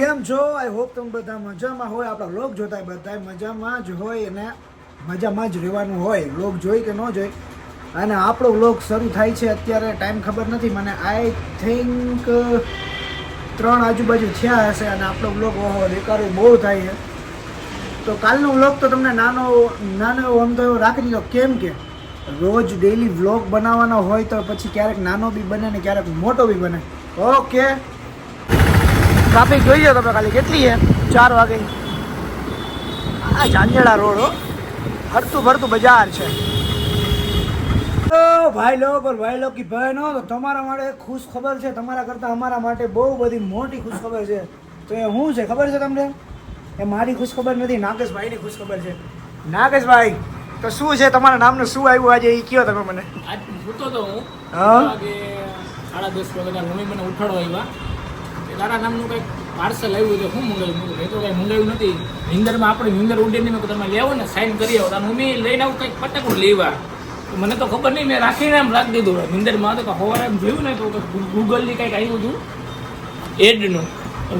કેમ છો? I hope તમે બધા મજામાં હોય. આપણા લોક જોતા બધા મજામાં જ હોય અને મજામાં જ રહેવાનું હોય. લોક જોઈ કે ન જોઈ? અને આપણો લોક શરૂ થાય છે અત્યારે. ટાઈમ ખબર નથી. મને આઈ થિંક ત્રણ આજુબાજુ થયા હશે અને આપણો વ્લોગ ઓહો રેકારો બહુ થાય છે. તો કાલનો વ્લોગ તો તમને નાનો નાનો એવો આમ તો એવો રાખી દીધો. કેમ કે રોજ ડેઈલી વ્લોગ બનાવવાનો હોય તો પછી ક્યારેક નાનો બી બને ને ક્યારેક મોટો બી બને. ઓકે ટ્રાફિક જોઈ લો તમે ખાલી કેટલી છે? ચાર વાગે. આ ઝાંઝડા રોડ હો. ફરતું ફરતું બજાર છે. ભાઈ લો પર ભાઈ લોગ કી બહેનો તો તમારા માટે ખુશ ખબર છે. તમારા કરતાં અમારા માટે બહુ બધી મોટી ખુશ ખબર છે. તો એ શું છે? ખબર છે તમને? એ મારી ખુશ ખબર નથી નાગેશભાઈની ખુશ ખબર છે. નાગેશભાઈ તો શું છે? તમારા નામનું શું આવ્યું આજે? એ કયો તમે મને? આજ તો હું. હા? સાડા દસ વાગે મમ્મી મને ઉઠાડવા આવ્યા. તારા નામનું કંઈક પાર્સલ આવ્યું છે. શું મંગાવ્યું? મેં તો કંઈ મંગાવ્યું નથી. નિંદરમાં આપણે નિંદર ઉડીને મેં તમે લેવો ને સાઈન કરી આવો. તારા મમ્મી લઈને આવું કંઈક પટકું લેવા. મને તો ખબર નહીં મેં રાખીને એમ રાખી દીધું. નિંદરમાં તો સવારે એમ જોયું ને તો ગૂગલની કંઈક આવ્યું હતું. એડનું.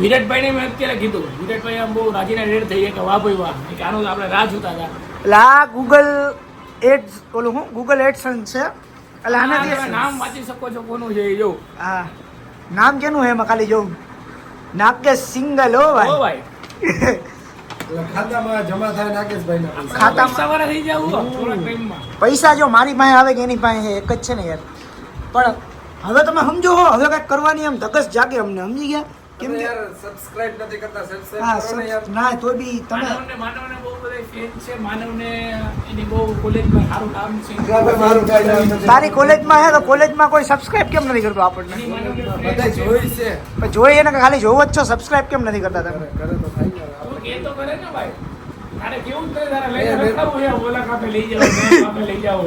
વિરાટભાઈને મેં અત્યારે કીધું. વિરાટભાઈ આમ બહુ રાજીના રેડ થઈ ગયા કે વાહ ભાઈ વાહ. કે આનું તો આપણે રાહ જોતા હતા. એટલે આ ગૂગલ એડ્સ ઓલું હું ગૂગલ એડસન છે એટલે આનાથી નામ વાંચી શકો છો કોનું છે એ જો. હા. નામ કેનું હે એમાં? ખાલી જોઉં નાગેશ સિંગલ હો ભાઈ. ખાતામાં જમા થાય નાગેશભાઈ ના ખાતામાં- સવારે થઈ જાવ પૈસા જો મારી પાસે આવે કે એની પાસે એક જ છે ને યાર. પણ હવે તમે સમજો હો હવે કંઈક કરવાની એમ ધગસ જાગે અમને સમજી ગયા? કેમ કે યાર સબસ્ક્રાઇબ નથી કરતા સબસ્ક્રાઇબ કરો ને યાર. ના તો બી તમે માનવને માનવને બહુ બધા ફેન છે માનવને એની બહુ કોલેજમાં સારું કામ છે. મારું કાંઈ નામ તારી કોલેજમાં હે તો કોલેજમાં કોઈ સબસ્ક્રાઇબ કેમ નથી કરતો આપણને? બધા જોઈ છે. પણ જોઈએ એને ખાલી જોવો જ છો સબસ્ક્રાઇબ કેમ નથી કરતા તમે? કરે તો થાય યાર. તું તો કરે ને ભાઈ. તારે કેવું કરે તારે લઈ રખડવું છે? ઓલા કાપે લઈ જાવ કાપે લઈ જાવ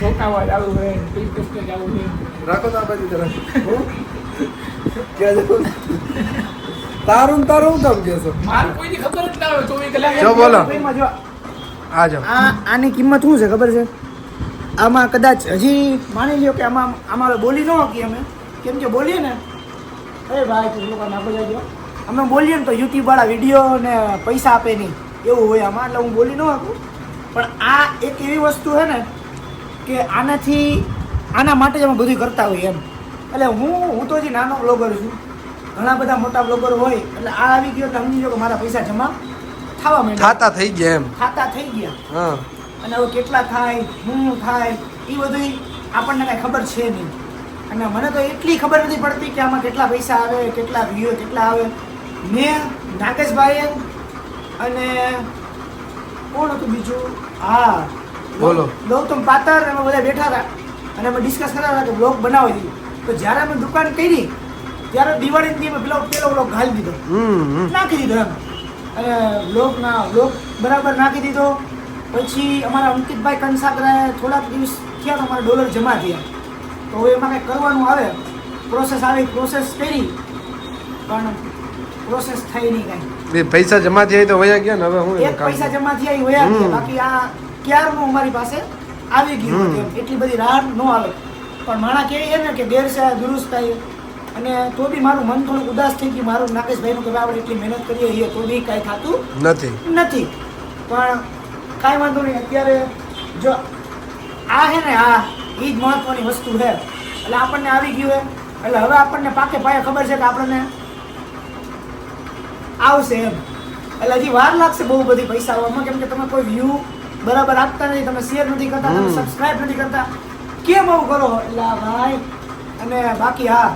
છોકાવા જાવું છે ટી ટેસ્ટે જાવું છે? રાખો તો આ બાજુ હું? જવું? તારું તારું હું કે છો? મારે કોઈની ખબર જ ના હોય ચોવીસ કલાક જો બોલો. આ જો. આ આ આની કિંમત શું છે ખબર છે? આમાં કદાચ હજી માની લ્યો કે આમાં અમારે બોલી ન શકીએ અમે. કેમ કે બોલીએ ને. અરે ભાઈ તું લોકો નાખો જાજો અમે બોલીએ ને તો યુટ્યુબ વાળા વીડિયો ને પૈસા આપે નહીં. એવું હોય આમાં એટલે હું બોલી ન શકું. પણ આ એક એવી વસ્તુ છે ને કે આનાથી આના માટે જ અમે બધું કરતા હોઈએ એમ. એટલે હું હું તો હજી નાનો બ્લોગર છું. ઘણા બધા મોટા બ્લોગર હોય એટલે આ આવી ગયો સમજી લો કે મારા પૈસા જમા થવા માંડ્યા. ખાતા થઈ ગયા એમ. ખાતા થઈ ગયા. હા. અને હવે કેટલા થાય શું થાય એ બધું આપણને કાંઈ ખબર છે નહીં. અને મને તો એટલી ખબર નથી પડતી કે આમાં કેટલા પૈસા આવે કેટલા વ્યૂ કેટલા આવે. મેં નાગેશભાઈએ અને કોણ હતું બીજું? હા. બોલો. ગૌતમ પાતર અમે બધા બેઠા હતા. અને અમે ડિસ્કસ કરતા હતા કે બ્લોગ બનાવી દીધું તો જ્યારે અમે દુકાન કરી ત્યારે દિવાળીની અમે પેલો પેલો બ્લોગ ઘાલી દીધો. નાખી દીધો એમ. અને લોક ના લોક બરાબર નાખી દીધો. પછી અમારા અંકિતભાઈ કંસાગરાએ થોડાક દિવસ થયા તો અમારા ડોલર જમા થયા. તો હવે એમાં કંઈ કરવાનું આવે. પ્રોસેસ આવી પ્રોસેસ કરી. પણ પ્રોસેસ થઈ નહીં કાંઈ. પૈસા જમા થયા તો વયા ગયા ને હવે હું એક પૈસા જમા થયા વયા ગયા. બાકી આ ક્યારનું અમારી પાસે આવી ગયું. એટલી બધી રાહ ન આવે. પણ માણા કહે છે ને કે છે દુરુસ્ત થાય અને તો બી મારું મન થોડું ઉદાસ થઈ ગયું. મારું નાગેશભાઈનું કે આપણે એટલી મહેનત કરીએ છીએ તો બી કાંઈ થતું નથી. નથી. પણ કાંઈ વાંધો નહીં અત્યારે જો આ છે ને આ એ જ મહત્વની વસ્તુ છે. એટલે આપણને આવી ગયું છે. એટલે હવે આપણને પાકે પાયે ખબર છે કે આપણને આવશે એમ. એટલે હજી વાર લાગશે બહુ બધી પૈસા આવવામાં. કેમ કે તમે કોઈ વ્યૂ બરાબર આપતા નથી. તમે શેર નથી કરતા તમે સબસ્ક્રાઇબ નથી કરતા. કેમ આવું કરો એટલે આ ભાઈ અને બાકી હા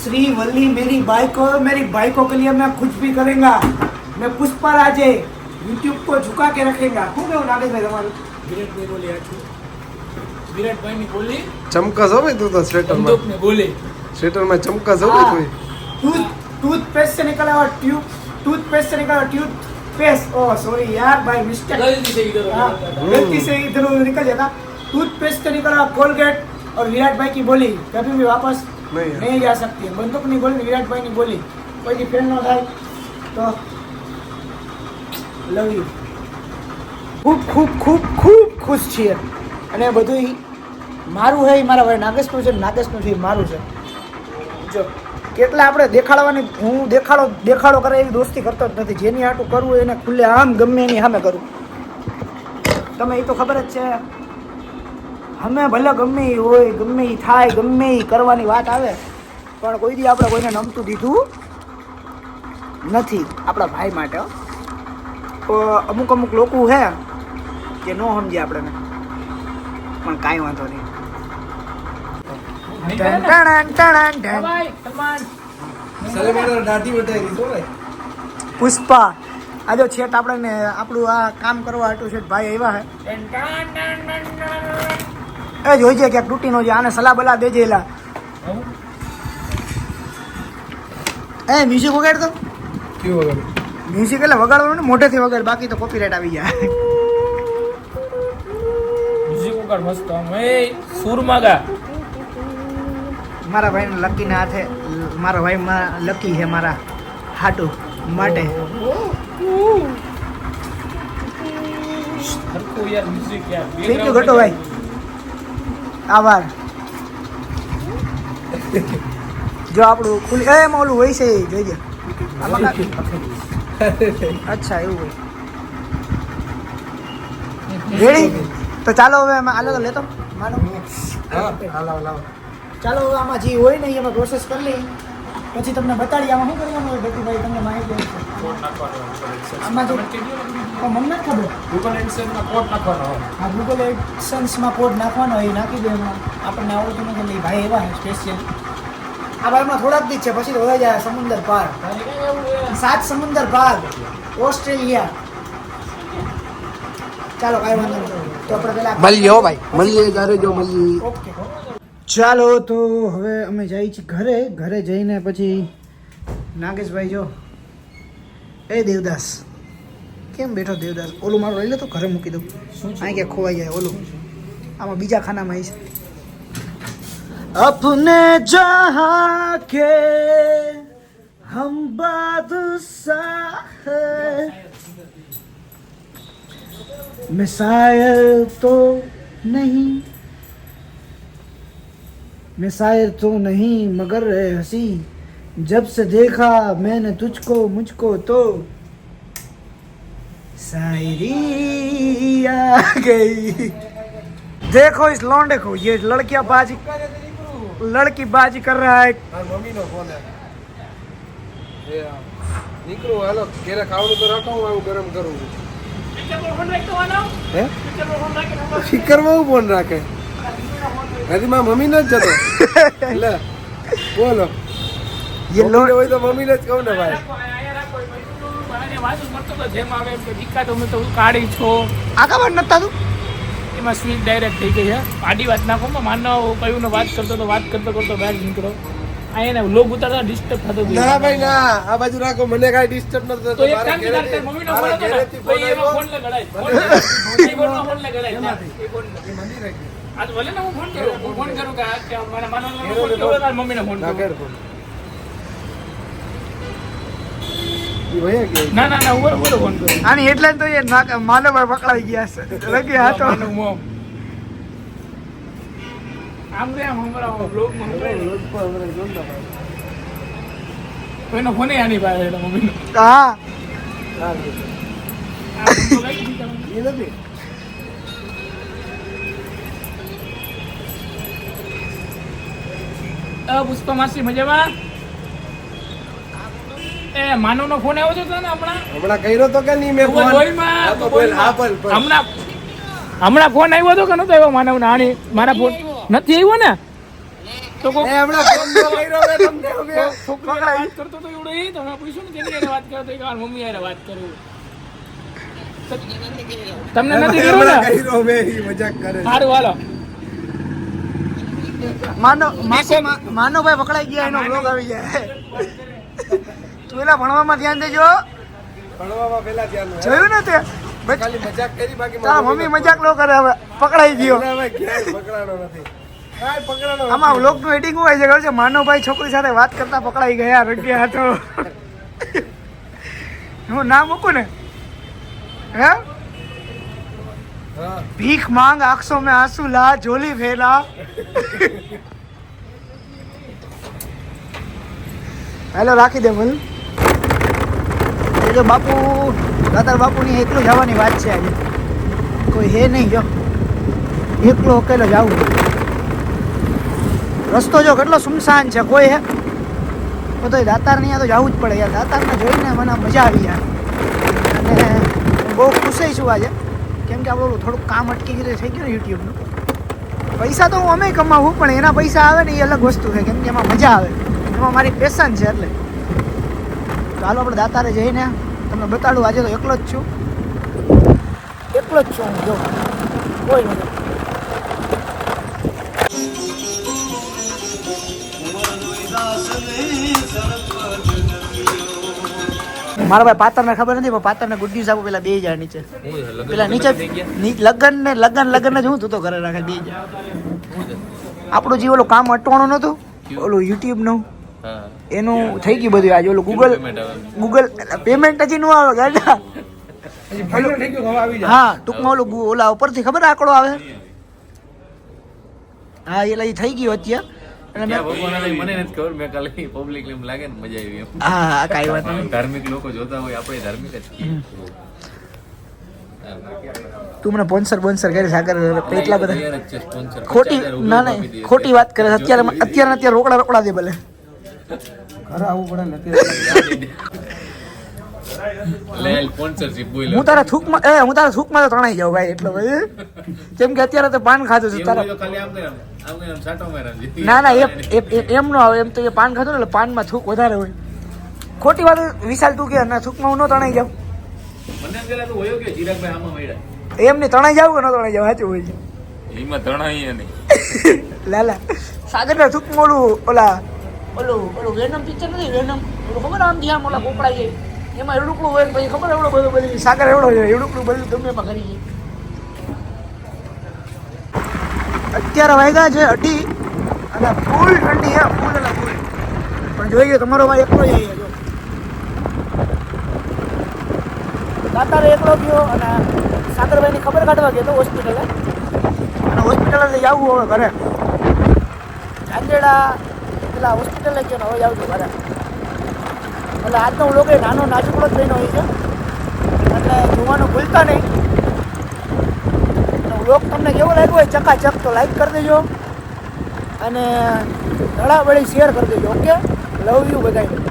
श्री वल्ली मेरी बाई को मेरी बाई को के लिए मैं कुछ भी करेंगा मैं पुष्पा राजे यूट्यूब को झुका के रखेगा શું કેવું નાગેશભાઈ તમારું વિરાટભાઈ બોલી આ છું વિરાટભાઈની બોલી ચમકસ હો ભાઈ તું તો સ્વેટરમાં બંદૂકની બોલી સ્વેટરમાં ચમકસ હો ભાઈ તું टूथ टूथपेस्ट से निकला हुआ ट्यूब टूथपेस्ट से निकला हुआ टूथपेस्ट ओह सॉरी यार भाई मिस्टेक ગલતી થઈ ગઈ हाँ, गलती से इधर उधर निकल जाता टूथपेस्ट से निकला हुआ कोलगेट और विराट भाई की बोली कभी भी वापस नहीं नहीं जा सकती है बंदूक नहीं बोली विराट भाई ની બોલી કોઈ ફેલ ન થાય તો લવ યુ ખૂબ ખૂબ ખૂબ ખૂબ ખુશ છીએ અને બધું મારું હે ઈ મારા ભાઈ નાગેશનું છે નાગેશનું છે ઈ મારું છે જો કેટલા આપણે દેખાડવાની હું દેખાડો દેખાડો કરે એવી દોસ્તી કરતો જ નથી જેની હાટું કરવું એને ખુલ્લે આમ ગમે એની સામે કરું તમે એ તો ખબર જ છે અમે ભલે ગમે એ હોય ગમે એ થાય ગમે એ કરવાની વાત આવે પણ કોઈ દી આપણે કોઈને નમતું દીધું નથી આપણા ભાઈ માટે તો અમુક અમુક લોકો છે કે ન સમજે આપણને. પણ કાંઈ વાંધો નહીં. પુષ્પા આ જો છેટ આપણે આપણું આ કામ કરવા હતું છે ભાઈ આવ્યા હે. એ જોઈ છે ક્યાંક તૂટી નો છે આને સલાહ બલા દેજે એલા. એ મ્યુઝિક વગાડ તો કેવું વગાડ? મ્યુઝિક એટલે વગાડવાનું ને મોઢેથી વગાડ બાકી તો કોપીરાઇટ આવી જાય. મ્યુઝિક વગાડ મસ્ત એ સુરમાં ગા. મારા ભાઈને લકીના હાથે મારા ભાઈ લકી છે મારા હાટુ માટે. હરખું યાર મ્યુઝિક યાર. થઈ ગયું ઘટો ભાઈ આભાર. જો આપણું ખુલી એ એમાં ઓલું હોય છે એ જોઈજે અચ્છા એવું હોય. રેડી તો ચાલો હવે આમાં આલો તો લેતો. માનો. ચાલો હવે આમાં જે હોય ને એ અમે પ્રોસેસ કરી લઈએ. પછી તમને બતાડી આમાં શું કરવાનું હોય ગતિભાઈ તમને માહિતી આપશે. કોડ નાખવાનો આમાં તો મને નથી ખબર. ગૂગલ એડસન્સમાં કોડ નાખવાનો હોય? આ ગૂગલ એડસન્સમાં કોડ નાખવાનો હોય એ નાખી દે એમાં. આપણને આવડતું નથી એટલે ભાઈ એવા સ્પેશિયલ આ ભાઈમાં થોડાક દી છે પછી હોય જાય સમુંદર પાર? સાત સમુદર પાર ઓસ્ટ્રેલિયા. ચાલો કાંઈ વાંધો નહીં. તો આપણે પેલા મળીએ હો ભાઈ. મળીએ જ્યારે જો મળીએ ઓકે. ચાલો તો હવે અમે જઈએ છીએ ઘરે ઘરે જઈને પછી નાગેશભાઈ જો એ દેવદાસ કેમ બેઠો દેવદાસ ઓલું મારું લઈ લે તો ઘરે મૂકી દઉં અહીં ક્યાં ખોવાઈ જાય ઓલું આમાં બીજા ખાનામાં આવી છે अपने जहाँ के हम बादशाह हैं मैं शायर तो नहीं मैं शायर तो नहीं मगर है हंसी जब से देखा मैंने तुझको मुझको तो शायरी आ गई देखो इस लौंडे को ये लड़कियां बाजी लड़की बाजी कर रहा है મારા મમ્મીનો ફોન એ આ. નીકળું હાલો ઘેરે ખાવાનું તો રાખો હું આવું ગરમ કરું પિક્ચરમાં ફોન રાખતો નથી માં મમ્મી ન જ જતો. એટલે બોલો. યલો હોય તો મમ્મી ને જ કહું ને ભાઈ. એમાં સ્વીટ ડાયરેક્ટ થઈ ગઈ છે આડી વાત નાખો માનવ કયું વાત કરતો તો વાત કરતો કરતો બેગ નીકળો. આ લોગ ઉતારતા ડિસ્ટર્બ થતો હતો. ના ભાઈ ના. આ બાજુ રાખો મને કાંઈ ડિસ્ટર્બ થતો. તો એક કામ કર, તાર ઘરેથી- મમ્મીનો ફોન હતો ને, ફોન ફોન ફોન. એ ફોન ભલે ને હું ફોન કરું હું ફોન કરું કે આ કે ફોન કેવો તાર મમ્મીને ફોન ના કરું કર ફોન. ના ના ના કરું. આની એટલે જ તો એ માનવભાઈ પકડાઈ ગયા છે. લગી હાથો. માનવ મોં. આમ હમણાં બ્લોગમાં હમણાં. રોજ પર હમણાં જો ને ભાઈ. કોઈનો ફોન આની પાસે એટલે મમ્મીનો. હા. હા, આ ફોન તો લઈ દીધો. ઈ નથી. પુષ્પા માસી મજામાં? એ માનવનો ફોન આવ્યો હતો ને હમણાં? હમણાં કર્યો તો કે નહીં મેં ફોન. હમણાં હમણાં ફોન આવ્યો હતો કે નતો આવ્યો માનવ આણી મારા ફોન નથી આવ્યો ને? તો એ હમણાં ફોન કર્યો. છોકરી વાત કરતો તો એવડો એ તમે પૂછ્યું ને તેની વાત કરતો કે મારી મમ્મી હારે વાત કરું. તમને નથી કર્યો ને? કર્યો મજાક કરે સારું હાલો. માનવ માસી માનવભાઈ પકડાઈ ગયા એનો બ્લોગ આવી જાય તું પેલા ભણવામાં ધ્યાન દેજો. ભણવામાં પેલા ધ્યાન જોયું ને તે? બચ- ખાલી મમ્મી મજાક ન કરે હવે પકડાઈ ગયો. હવે આમાં વ્લોગનું એડિંગ હોય છે ખબર માનવભાઈ છોકરી સાથે વાત કરતા પકડાઈ ગયા રગ્યા તો હું ના મૂકું ને? હે? ભીખ માંગ આંખો મેં આંસુ લા જોલી ફેલા. હેલો રાખી દે ભલે જો બાપુ, દાતાર બાપુની એકલું જવાની વાત છે આજે. કોઈ હે નહીં, જો. એકલો અકેલો જવું રસ્તો જો કેટલો સુમસાન છે, કોઈ હે? તો તો દાતારની તો જવું જ પડે યાર. દાતારને જોઈને મને મજા આવી યાર. અને બહુ ખુશ છું આજે. કેમ કે આપણું થોડુંક કામ અટકી ગયું થઈ ગયું ને યુટ્યુબનું. પૈસા તો હું અમે કમાવું, પણ એના પૈસા આવે ને એ અલગ વસ્તુ છે. કેમ કે એમાં મજા આવે. એમાં મારી પેશન છે એટલે. ચાલો આપણે દાતારે જઈને તમને બતાડું. આજે તો એકલો જ છું. એકલો જ છું હું જો. કોઈ નથી. મારા ભાઈ પાતરને ખબર નથી પણ પાતરને ગુડ ન્યૂઝ આપો પેલા બે હજાર નીચે. પેલા નીચે લગ્ન ને લગન લગન જ હું તું તો ઘરે રાખે બે હજાર આપણું જે ઓલું કામ અટવાનું નહોતું ઓલું યુટ્યુબનું. એનું થઈ ગયું બધું આજે ઓલું ગૂગલ ગૂગલ પેમેન્ટ હજી નું આવે ગાડા. હજી ફાઇનલ થઈ ગયું હવે આવી જાય. હા ટૂંકમાં ઓલું ઓલા ઉપરથી ખબર આંકડો આવે? હા એટલે એ થઈ ગયું અત્યારે. અને મેં ખબર મેં કાલે પબ્લિક એમ લાગે મજા આવી હા હા વાત ધાર્મિક લોકો જોતા હોય આપણે ધાર્મિક તું મને બોન્સર બોન્સર કરે સાગર એટલા બધા. ખોટી ના ના. ખોટી વાત કરે અત્યારે અત્યારે અત્યારે રોકડા રોકડા દે ભલે. ઘરે આવવું પડે ને હું તારા થૂકમાં એ હું તારા થૂકમાં તો તણાઈ જાઉં ભાઈ એટલો ભાઈ કેમ કે અત્યારે તો પાન ખાધું છે તારા હોય તો ખાલી આમ કરે આમ. આમ કરે આમ સાટો મારે આમ જીતી. ના ના એમ ન આવે એમ તો એ પાન ખાધું ને એટલે પાનમાં થૂક વધારે હોય. ખોટી વાત વિશાલ તું કે ના થૂકમાં હું ન તણાઈ જાઉં. મને એમ પેલા તો હોયો કે ચિરાગભાઈ આમાં મળ્યા? એમ નહીં તણાઈ જાવ કે ન તણાઈ જાવ સાચું હોય એમાં તણાઈ નહીં. લાલા સાગર ના થૂક મોડું ઓલા ઓલું ઓલું વેનમ પિક્ચર નથી વેનમ ઓલું ખબર આમ ધ્યાન ઓલા કોપડા જાય, એમાં એવડું હોય પછી ખબર એવડો બધો બધી સાગર એવડો હોય એવડું બધું ગમે એમાં કરી જાય. અત્યારે વાગ્યા છે અઢી, અને ફૂલ ઠંડી હા, ફૂલ અને ફૂલ. પણ જોઈએ તમારો ભાઈ એકલો જઈએ જો. દાતારે એકલો ગયો અને સાગરભાઈની ખબર કાઢવા ગયો તો હોસ્પિટલે. અને હોસ્પિટલે જવું હવે ઘરે. ચાંદેડા પેલા હોસ્પિટલે છે ને હવે આવજો મારા. એટલે આજનો હું લોકો નાનો નાજુકડો જ થઈને હોય છે. એટલે જોવાનું ભૂલતા નહીં. લોક તમને કેવો લાગ્યો હોય ચકાચક તો લાઈક કરી દેજો. અને ધડાબડી શેર કરી દેજો ઓકે લવ યુ બધાને